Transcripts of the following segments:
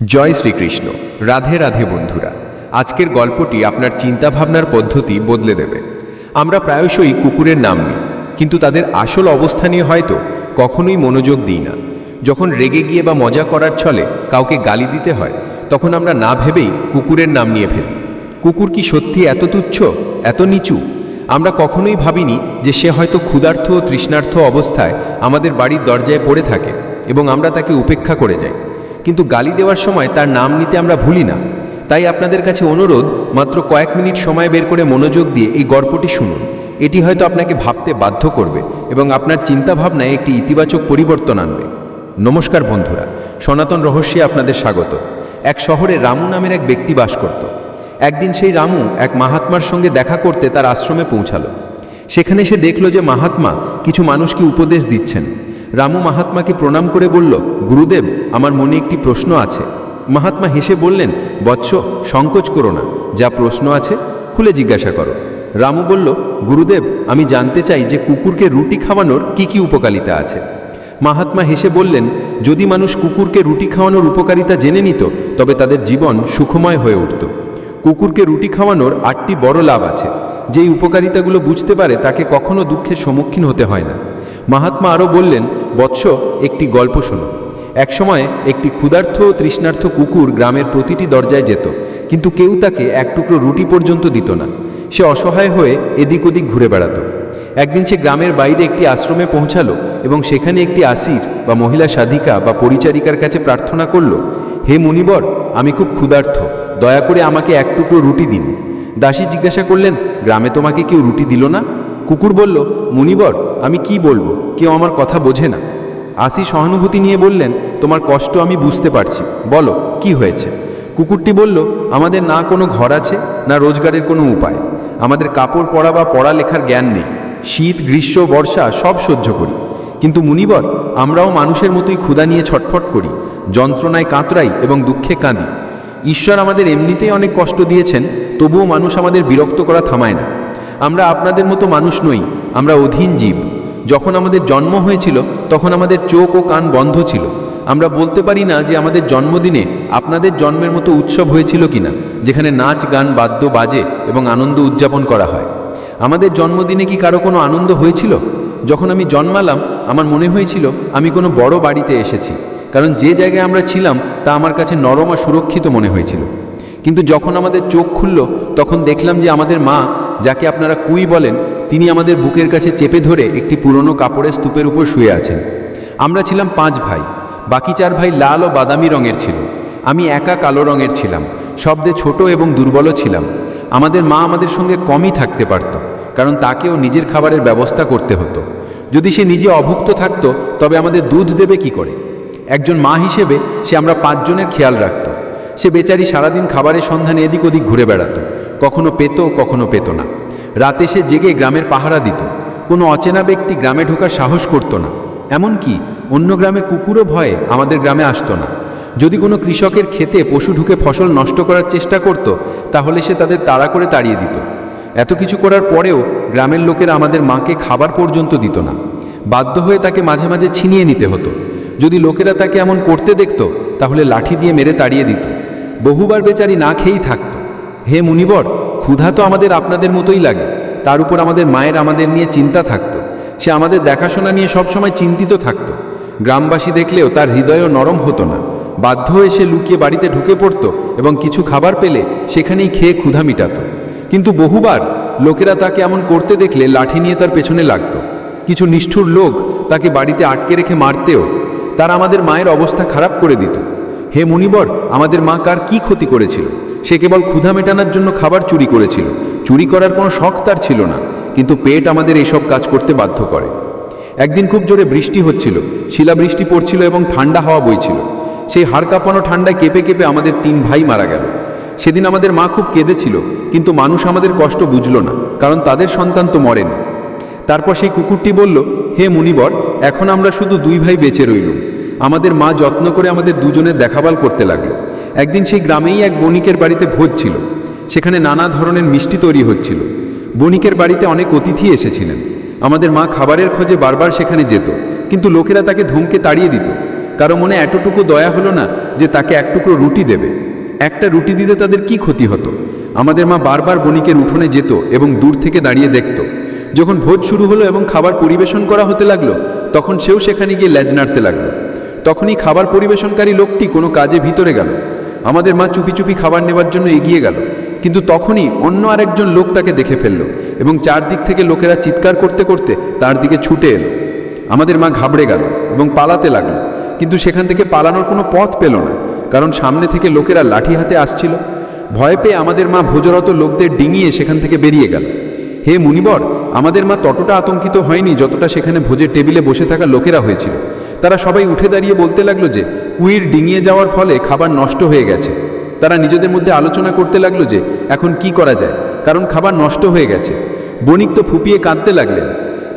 জয় শ্রীকৃষ্ণ। রাধে রাধে বন্ধুরা, আজকের গল্পটি আপনার চিন্তাভাবনার পদ্ধতি বদলে দেবে। আমরা প্রায়শই কুকুরের নাম নিই, কিন্তু তাদের আসল অবস্থা নিয়ে হয়তো কখনোই মনোযোগ দিই না। যখন রেগে গিয়ে বা মজা করার ছলে কাউকে গালি দিতে হয়, তখন আমরা না ভেবেই কুকুরের নাম নিয়ে ফেলি। কুকুর কি সত্যি এত তুচ্ছ, এত নিচু? আমরা কখনোই ভাবিনি যে সে হয়তো ক্ষুধার্থ ও তৃষ্ণার্থ অবস্থায় আমাদের বাড়ির দরজায় পড়ে থাকে এবং আমরা তাকে উপেক্ষা করে যাই। কিন্তু গালি দেওয়ার সময় তার নাম নিতে আমরা ভুলি না। তাই আপনাদের কাছে অনুরোধ, মাত্র কয়েক মিনিট সময় বের করে মনোযোগ দিয়ে এই গল্পটি শুনুন। এটি হয়তো আপনাকে ভাবতে বাধ্য করবে এবং আপনার চিন্তাভাবনায় একটি ইতিবাচক পরিবর্তন আনবে। নমস্কার বন্ধুরা, সনাতন রহস্যে আপনাদের স্বাগত। এক শহরে রামু নামের এক ব্যক্তি বাস করত। একদিন সেই রামু এক মাহাত্মার সঙ্গে দেখা করতে তার আশ্রমে পৌঁছালো। সেখানে সে দেখল যে মাহাত্মা কিছু মানুষকে উপদেশ দিচ্ছেন। রামু মাহাত্মাকে প্রণাম করে বলল, গুরুদেব, আমার মনে একটি প্রশ্ন আছে। মাহাত্মা হেসে বললেন, বৎস, সংকোচ করো না, যা প্রশ্ন আছে, খুলে জিজ্ঞাসা করো। রামু বলল, গুরুদেব, আমি জানতে চাই যে কুকুরকে রুটি খাওয়ানোর কি কি উপকারিতা আছে? মাহাত্মা হেসে বললেন, যদি মানুষ কুকুরকে রুটি খাওয়ানোর উপকারিতা জেনে নিত, তবে তাদের জীবন সুখময় হয়ে উঠত। কুকুরকে রুটি খাওয়ানোর আটটি বড় লাভ আছে। যেই উপকারিতাগুলো বুঝতে পারে, তাকে কখনো দুঃখের সম্মুখীন হতে হয় না। মাহাত্মা আরও বললেন, বৎস, একটি গল্প শোনো। একসময় একটি ক্ষুধার্থ তৃষ্ণার্থ কুকুর গ্রামের প্রতিটি দরজায় যেত, কিন্তু কেউ তাকে এক টুকরো রুটি পর্যন্ত দিত না। সে অসহায় হয়ে এদিক ওদিক ঘুরে বেড়াতো। একদিন সে গ্রামের বাইরে একটি আশ্রমে পৌঁছালো এবং সেখানে একটি আসির বা মহিলা সাধিকা বা পরিচারিকার কাছে প্রার্থনা করল, হে মুনিবর, আমি খুব ক্ষুধার্থ, দয়া করে আমাকে এক টুকরো রুটি দিন। দাসী জিজ্ঞাসা করলেন, গ্রামে তোমাকে কেউ রুটি দিল না? কুকুর বলল, মুনিবর আমি কি বলব? কেউ আমার কথা বোঝে না। আসি সহানুভূতি নিয়ে বললেন, তোমার কষ্ট আমি বুঝতে পারছি। বলো, কি হয়েছে? কুকুরটি বলল, আমাদের না কোনো ঘর আছে, না রোজগারের কোনো উপায়। আমাদের কাপড় পরা বা পড়ালেখার জ্ঞান নেই। শীত, গ্রীষ্ম, বর্ষা, সব সহ্য করি। কিন্তু মুনিবর, আমরাও মানুষের মতোই ক্ষুধা নিয়ে ছটফট করি, যন্ত্রণায় কাতরাই এবং দুঃখে কাঁদি। ঈশ্বর আমাদের এমনিতেই অনেক কষ্ট দিয়েছেন, তবুও মানুষ আমাদের বিরক্ত করা থামায় না। আমরা আপনাদের মতো মানুষ নই, আমরা অধীন জীব। যখন আমাদের জন্ম হয়েছিল, তখন আমাদের চোখ ও কান বন্ধ ছিল। আমরা বলতে পারি না যে আমাদের জন্মদিনে আপনাদের জন্মের মতো উৎসব হয়েছিল কিনা, যেখানে নাচ, গান, বাদ্য বাজে এবং আনন্দ উদযাপন করা হয়। আমাদের জন্মদিনে কি কারও কোনো আনন্দ হয়েছিল? যখন আমি জন্মালাম, আমার মনে হয়েছিল আমি কোনো বড় বাড়িতে এসেছি, কারণ যে জায়গায় আমরা ছিলাম, তা আমার কাছে নরম আর সুরক্ষিত মনে হয়েছিল। কিন্তু যখন আমাদের চোখ খুলল, তখন দেখলাম যে আমাদের মা, যাকে আপনারা কুই বলেন, তিনি আমাদের বুকের কাছে চেপে ধরে একটি পুরনো কাপড়ের স্তূপের উপর শুয়ে আছেন। আমরা ছিলাম পাঁচ ভাই, বাকি চার ভাই লাল ও বাদামি রঙের ছিল। আমি একা কালো রঙের ছিলাম, শব্দে ছোট এবং দুর্বলও ছিলাম। আমাদের মা আমাদের সঙ্গে কমই থাকতে পারত, কারণ তাকেও নিজের খাবারের ব্যবস্থা করতে হতো। যদি সে নিজে অভুক্ত থাকতো, তবে আমাদের দুধ দেবে কি করে? একজন মা হিসেবে সে আমরা পাঁচজনের খেয়াল রাখত। সে বেচারি সারাদিন খাবারের সন্ধানে এদিক ওদিক ঘুরে বেড়াতো। কখনো পেত কখনো পেত না। রাতে সে জেগে গ্রামের পাহারা দিত। কোনো অচেনা ব্যক্তি গ্রামে ঢোকার সাহস করতো না। এমনকি অন্য গ্রামের কুকুরও ভয়ে আমাদের গ্রামে আসতো না। যদি কোনো কৃষকের খেতে পশু ঢুকে ফসল নষ্ট করার চেষ্টা করত, তাহলে সে তাদের তাড়া করে তাড়িয়ে দিত। এত কিছু করার পরেও গ্রামের লোকেরা আমাদের মাকে খাবার পর্যন্ত দিত না। বাধ্য হয়ে তাকে মাঝে মাঝে ছিনিয়ে নিতে হতো। যদি লোকেরা তাকে এমন করতে দেখত, তাহলে লাঠি দিয়ে মেরে তাড়িয়ে দিত। বহুবার বেচারি না খেয়েই থাকত। হে মুনিবর, ক্ষুধা তো আমাদের আপনাদের মতোই লাগে। তার উপর আমাদের মায়ের আমাদের নিয়ে চিন্তা থাকত। সে আমাদের দেখাশোনা নিয়ে সবসময় চিন্তিত থাকত। গ্রামবাসী দেখলেও তার হৃদয়ও নরম হতো না। বাধ্য হয়ে সে লুকিয়ে বাড়িতে ঢুকে পড়তো এবং কিছু খাবার পেলে সেখানেই খেয়ে ক্ষুধা মিটাতো। কিন্তু বহুবার লোকেরা তাকে এমন করতে দেখলে লাঠি নিয়ে তার পেছনে লাগত। কিছু নিষ্ঠুর লোক তাকে বাড়িতে আটকে রেখে মারতেও। তারা আমাদের মায়ের অবস্থা খারাপ করে দিত। হে মুনিবর, আমাদের মা কার কি ক্ষতি করেছিল? সে কেবল ক্ষুধা মেটানোর জন্য খাবার চুরি করেছিল। চুরি করার কোনো শখ তার ছিল না, কিন্তু পেট আমাদের এইসব কাজ করতে বাধ্য করে। একদিন খুব জোরে বৃষ্টি হচ্ছিল, শিলাবৃষ্টি পড়ছিল এবং ঠান্ডা হাওয়া বইছিল। সেই হাড় কাঁপানো ঠান্ডায় কেঁপে কেঁপে আমাদের তিন ভাই মারা গেল। সেদিন আমাদের মা খুব কেঁদেছিল, কিন্তু মানুষ আমাদের কষ্ট বুঝল না, কারণ তাদের সন্তান তো মরেনি। তারপর সেই কুকুরটি বলল, হে মুনিবর, এখন আমরা শুধু দুই ভাই বেঁচে রইলুম। আমাদের মা যত্ন করে আমাদের দুজনের দেখাবাল করতে লাগল। একদিন সেই গ্রামেই এক বণিকের বাড়িতে ভোজ ছিল। সেখানে নানা ধরনের মিষ্টি তৈরি হচ্ছিল। বণিকের বাড়িতে অনেক অতিথি এসেছিলেন। আমাদের মা খাবারের খোঁজে বারবার সেখানে যেত, কিন্তু লোকেরা তাকে ধমকে তাড়িয়ে দিত। কারও মনে এতটুকু দয়া হলো না যে তাকে এক টুকরো রুটি দেবে। একটা রুটি দিতে তাদের কি ক্ষতি হতো? আমাদের মা বারবার বণিকের উঠোনে যেত এবং দূর থেকে দাঁড়িয়ে দেখত। যখন ভোজ শুরু হলো এবং খাবার পরিবেশন করা হতে লাগল, তখন সেও সেখানে গিয়ে লেজ নাড়তে লাগল। তখনই খাবার পরিবেশনকারী লোকটি কোনো কাজে ভিতরে গেল। আমাদের মা চুপি চুপি খাবার নেবার জন্য এগিয়ে গেল। কিন্তু তখনই অন্য আরেকজন লোক তাকে দেখে ফেলল এবং চারদিক থেকে লোকেরা চিৎকার করতে করতে তার দিকে ছুটে এলো। আমাদের মা ঘাবড়ে গেল এবং পালাতে লাগল। কিন্তু সেখান থেকে পালানোর কোনো পথ পেল না, কারণ সামনে থেকে লোকেরা লাঠি হাতে আসছিল। ভয় পেয়ে আমাদের মা ভোজরত লোকদের ডিঙিয়ে সেখান থেকে বেরিয়ে গেল। হে মুনিবর, আমাদের মা ততটা আতঙ্কিত হয়নি যতটা সেখানে ভোজের টেবিলে বসে থাকা লোকেরা হয়েছিল। তারা সবাই উঠে দাঁড়িয়ে বলতে লাগল যে, কুইর ডিঙিয়ে যাওয়ার ফলে খাবার নষ্ট হয়ে গেছে। তারা নিজেদের মধ্যে আলোচনা করতে লাগল যে, এখন কি করা যায়? কারণ খাবার নষ্ট হয়ে গেছে। বণিক তো ফুপিয়ে কাঁদতে লাগলেন।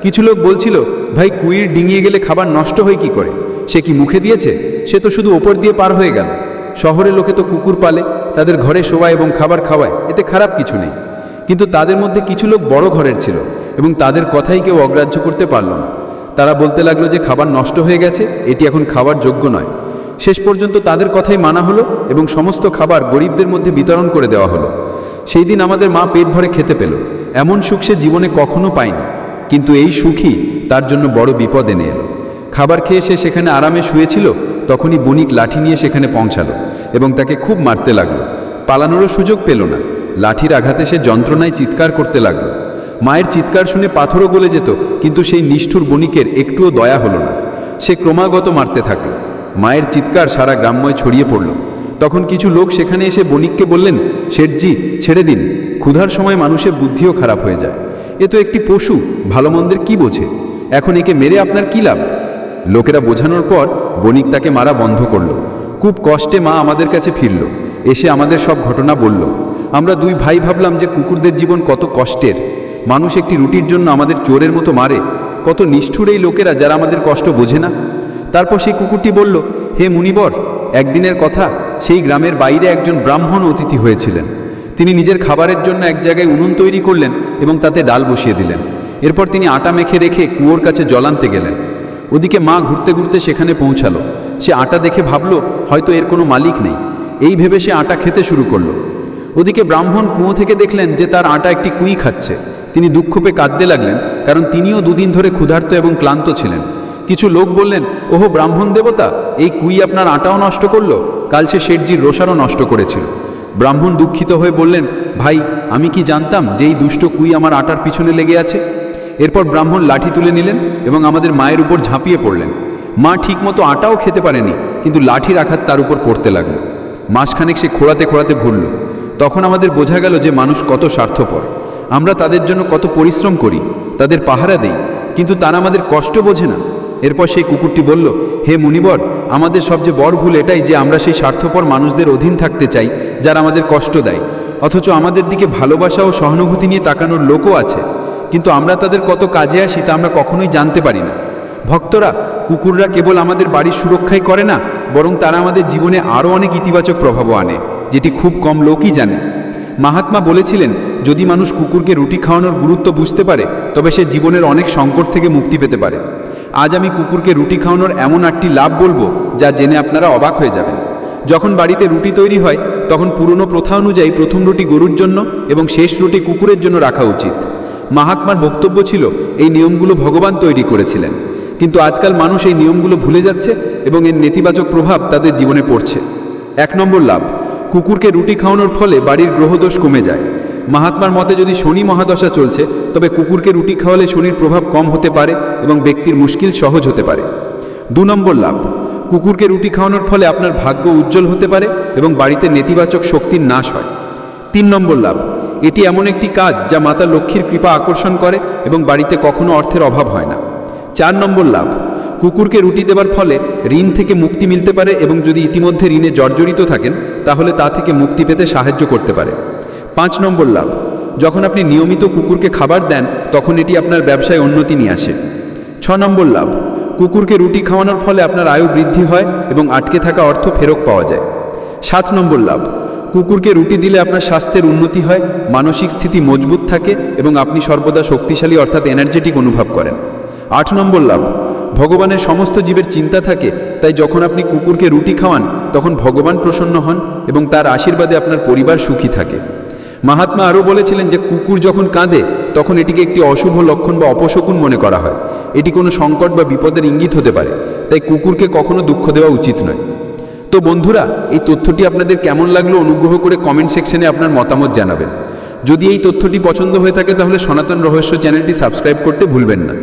কিছু লোক বলছিল, ভাই, কুইর ডিঙিয়ে গেলে খাবার নষ্ট হয় কি করে? সে কি মুখে দিয়েছে? সে তো শুধু ওপর দিয়ে পার হয়ে গেল। শহরের লোকে তো কুকুর পালে, তাদের ঘরে শোয়ায় এবং খাবার খাওয়ায়, এতে খারাপ কিছু নেই। কিন্তু তাদের মধ্যে কিছু লোক বড় ঘরের ছিল এবং তাদের কথাই কেউ অগ্রাহ্য করতে পারল না। তারা বলতে লাগল যে খাবার নষ্ট হয়ে গেছে, এটি এখন খাবার যোগ্য নয়। শেষ পর্যন্ত তাদের কথাই মানা হলো এবং সমস্ত খাবার গরিবদের মধ্যে বিতরণ করে দেওয়া হলো। সেই দিন আমাদের মা পেট ভরে খেতে পেল। এমন সুখ সে জীবনে কখনো পায়নি। কিন্তু এই সুখই তার জন্য বড় বিপদ এনে এলো। খাবার খেয়ে সে সেখানে আরামে শুয়েছিল, তখনই বণিক লাঠি নিয়ে সেখানে পৌঁছালো এবং তাকে খুব মারতে লাগল। পালানোরও সুযোগ পেল না। লাঠির আঘাতে সে যন্ত্রণায় চিৎকার করতে লাগল। মায়ের চিৎকার শুনে পাথরও গলে যেত, কিন্তু সেই নিষ্ঠুর বণিকের একটুও দয়া হলো না। সে ক্রমাগত মারতে থাকল। মায়ের চিৎকার সারা গ্রাম্যয় ছড়িয়ে পড়ল। তখন কিছু লোক সেখানে এসে বণিককে বললেন, শেঠজি, ছেড়ে দিন। ক্ষুধার সময় মানুষের বুদ্ধিও খারাপ হয়ে যায়। এ তো একটি পশু ভালো মন্দের কি বোঝে? এখন একে মেরে আপনার কি লাভ? লোকেরা বোঝানোর পর বণিক তাকে মারা বন্ধ করল। খুব কষ্টে মা আমাদের কাছে ফিরল। এসে আমাদের সব ঘটনা বলল। আমরা দুই ভাই ভাবলাম যে কুকুরদের জীবন কত কষ্টের। মানুষ একটি রুটির জন্য আমাদের চোরের মতো মারে। কত নিষ্ঠুর এই লোকেরা যারা আমাদের কষ্ট বোঝে না। তারপর সেই কুকুরটি বলল, হে মুনিবর, একদিনের কথা সেই গ্রামের বাইরে একজন ব্রাহ্মণ অতিথি হয়েছিলেন। তিনি নিজের খাবারের জন্য এক জায়গায় উনুন তৈরি করলেন এবং তাতে ডাল বসিয়ে দিলেন। এরপর তিনি আটা মেখে রেখে কুয়োর কাছে জল আনতে গেলেন। ওদিকে মা ঘুরতে ঘুরতে সেখানে পৌঁছালো। সে আটা দেখে ভাবলো, হয়তো এর কোনো মালিক নেই। এই ভেবে সে আটা খেতে শুরু করল। ওদিকে ব্রাহ্মণ কুয়ো থেকে দেখলেন যে তার আটা একটি কুই খাচ্ছে। তিনি দুঃখ পেয়ে কাঁদতে লাগলেন, কারণ তিনিও দুদিন ধরে ক্ষুধার্ত এবং ক্লান্ত ছিলেন। কিছু লোক বললেন, ওহো ব্রাহ্মণ দেবতা, এই কুই আপনার আটাও নষ্ট করল? কাল সে শেঠজির রোষারও নষ্ট করেছিল। ব্রাহ্মণ দুঃখিত হয়ে বললেন, ভাই, আমি কি জানতাম যে এই দুষ্ট কুই আমার আটার পিছনে লেগে আছে? এরপর ব্রাহ্মণ লাঠি তুলে নিলেন এবং আমাদের মায়ের উপর ঝাঁপিয়ে পড়লেন। মা ঠিকমতো আটাও খেতে পারেনি, কিন্তু লাঠির আঘাত তার উপর পড়তে লাগল। মাসখানেক সে খোঁড়াতে খোড়াতে ভুলল তখন আমাদের বোঝা গেল যে মানুষ কত স্বার্থপর। আমরা তাদের জন্য কত পরিশ্রম করি, তাদের পাহারা দেই, কিন্তু তারা আমাদের কষ্ট বোঝে না। এরপর সেই কুকুরটি বলল, হে মুনিবর, আমাদের সবচেয়ে বড় ভুল এটাই যে আমরা সেই স্বার্থপর মানুষদের অধীন থাকতে চাই, যারা আমাদের কষ্ট দেয়। অথচ আমাদের দিকে ভালোবাসা ও সহানুভূতি নিয়ে তাকানোর লোকও আছে। কিন্তু আমরা তাদের কত কাজে আসি তা আমরা কখনোই জানতে পারি না। ভক্তরা, কুকুররা কেবল আমাদের বাড়ির সুরক্ষাই করে না, বরং তারা আমাদের জীবনে আরও অনেক ইতিবাচক প্রভাবও আনে, যেটি খুব কম লোকই জানে। মাহাত্মা বলেছিলেন যদি মানুষ কুকুরকে রুটি খাওয়ানোর গুরুত্ব বুঝতে পারে, তবে সে জীবনের অনেক সংকট থেকে মুক্তি পেতে পারে। আজ আমি কুকুরকে রুটি খাওয়ানোর এমন আটটি লাভ বলব, যা জেনে আপনারা অবাক হয়ে যাবেন। যখন বাড়িতে রুটি তৈরি হয়, তখন পুরনো প্রথা অনুযায়ী প্রথম রুটি গরুর জন্য এবং শেষ রুটি কুকুরের জন্য রাখা উচিত। মাহাত্মার বক্তব্য ছিল, এই নিয়মগুলো ভগবান তৈরি করেছিলেন। কিন্তু আজকাল মানুষ এই নিয়মগুলো ভুলে যাচ্ছে এবং এর নেতিবাচক প্রভাব তাদের জীবনে পড়ছে। এক নম্বর লাভ, কুকুরকে রুটি খাওয়ানোর ফলে বাড়ির গ্রহদোষ কমে যায়। মাহাত্মার মতে যদি শনি মহাদশা চলছে, তবে কুকুরকে রুটি খাওয়ালে শনির প্রভাব কম হতে পারে এবং ব্যক্তির মুশকিল সহজ হতে পারে। দু নম্বর লাভ, কুকুরকে রুটি খাওয়ানোর ফলে আপনার ভাগ্য উজ্জ্বল হতে পারে এবং বাড়িতে নেতিবাচক শক্তির নাশ হয়। তিন নম্বর লাভ, এটি এমন একটি কাজ যা মাতা লক্ষ্মীর কৃপা আকর্ষণ করে এবং বাড়িতে কখনো অর্থের অভাব হয় না। চার নম্বর লাভ কুকুরকে রুটি দেবার ফলে ঋণ থেকে মুক্তি মিলতে পারে এবং যদি ইতিমধ্যে ঋণে জর্জরিত থাকেন, তাহলে তা থেকে মুক্তি পেতে সাহায্য করতে পারে। পাঁচ নম্বর লাভ, যখন আপনি নিয়মিত কুকুরকে খাবার দেন, তখন এটি আপনার ব্যবসায় উন্নতি নিয়ে আসে। ছ নম্বর লাভ, কুকুরকে রুটি খাওয়ানোর ফলে আপনার আয়ু বৃদ্ধি হয় এবং আটকে থাকা অর্থ ফেরত পাওয়া যায়। সাত নম্বর লাভ, কুকুরকে রুটি দিলে আপনার স্বাস্থ্যের উন্নতি হয়, মানসিক স্থিতি মজবুত থাকে এবং আপনি সর্বদা শক্তিশালী অর্থাৎ এনার্জেটিক অনুভব করেন। আট নম্বর লাভ ভগবানের সমস্ত জীবের চিন্তা থাকে, তাই যখন আপনি কুকুরকে রুটি খাওয়ান, তখন ভগবান প্রসন্ন হন এবং তার আশীর্বাদে আপনার পরিবার সুখী থাকে। মাহাত্মা আরও বলেছিলেন যে, কুকুর যখন কাঁদে, তখন এটিকে একটি অশুভ লক্ষণ বা অপশকুন মনে করা হয়। এটি কোনো সংকট বা বিপদের ইঙ্গিত হতে পারে, তাই কুকুরকে কখনো দুঃখ দেওয়া উচিত নয়। তো বন্ধুরা, এই তথ্যটি আপনাদের কেমন লাগল অনুগ্রহ করে কমেন্ট সেকশনে আপনার মতামত জানাবেন। যদি এই তথ্যটি পছন্দ হয়ে থাকে, তাহলে সনাতন রহস্য চ্যানেলটি সাবস্ক্রাইব করতে ভুলবেন না।